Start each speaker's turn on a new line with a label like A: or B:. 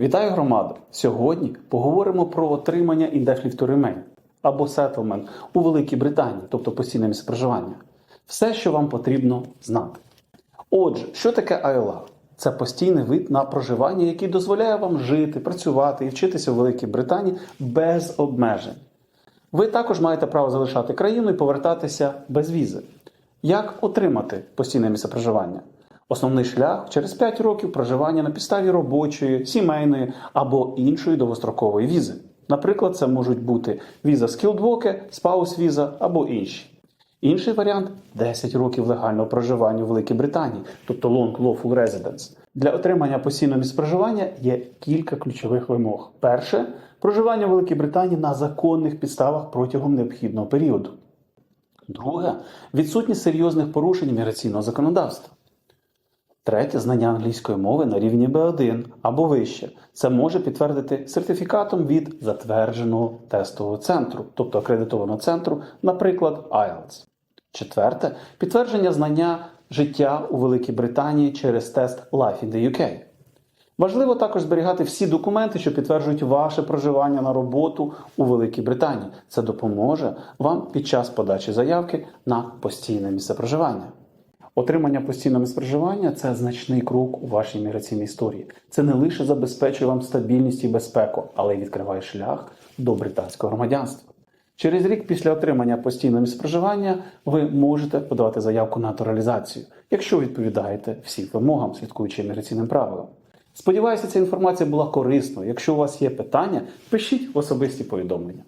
A: Вітаю громаду! Сьогодні поговоримо про отримання Indefinite Remain або Settlement у Великій Британії, тобто постійне місце проживання. Все, що вам потрібно знати. Отже, що таке ILR? Це постійний вид на проживання, який дозволяє вам жити, працювати і вчитися у Великій Британії без обмежень. Ви також маєте право залишати країну і повертатися без візи. Як отримати постійне місце проживання? Основний шлях через 5 років проживання на підставі робочої, сімейної або іншої довгострокової візи. Наприклад, це можуть бути віза Skilled Worker, Spouse віза або інші. Інший варіант 10 років легального проживання у Великій Британії, тобто Long Lawful Residence. Для отримання постійного місця проживання є кілька ключових вимог. Перше проживання у Великій Британії на законних підставах протягом необхідного періоду. Друге відсутність серйозних порушень міграційного законодавства. Третє знання англійської мови на рівні B1 або вище. Це може підтвердити сертифікатом від затвердженого тестового центру, тобто акредитованого центру, наприклад, IELTS. Четверте підтвердження знання життя у Великій Британії через тест Life in the UK. Важливо також зберігати всі документи, що підтверджують ваше проживання на роботу у Великій Британії. Це допоможе вам під час подачі заявки на постійне місце проживання. Отримання постійного місця це значний крок у вашій міграційній історії. Це не лише забезпечує вам стабільність і безпеку, але й відкриває шлях до британського громадянства. Через рік після отримання постійного місця ви можете подавати заявку на натуралізацію, якщо відповідаєте всім вимогам, слідкуючи міграційним правилам. Сподіваюся, ця інформація була корисною. Якщо у вас є питання, пишіть в особисті повідомлення.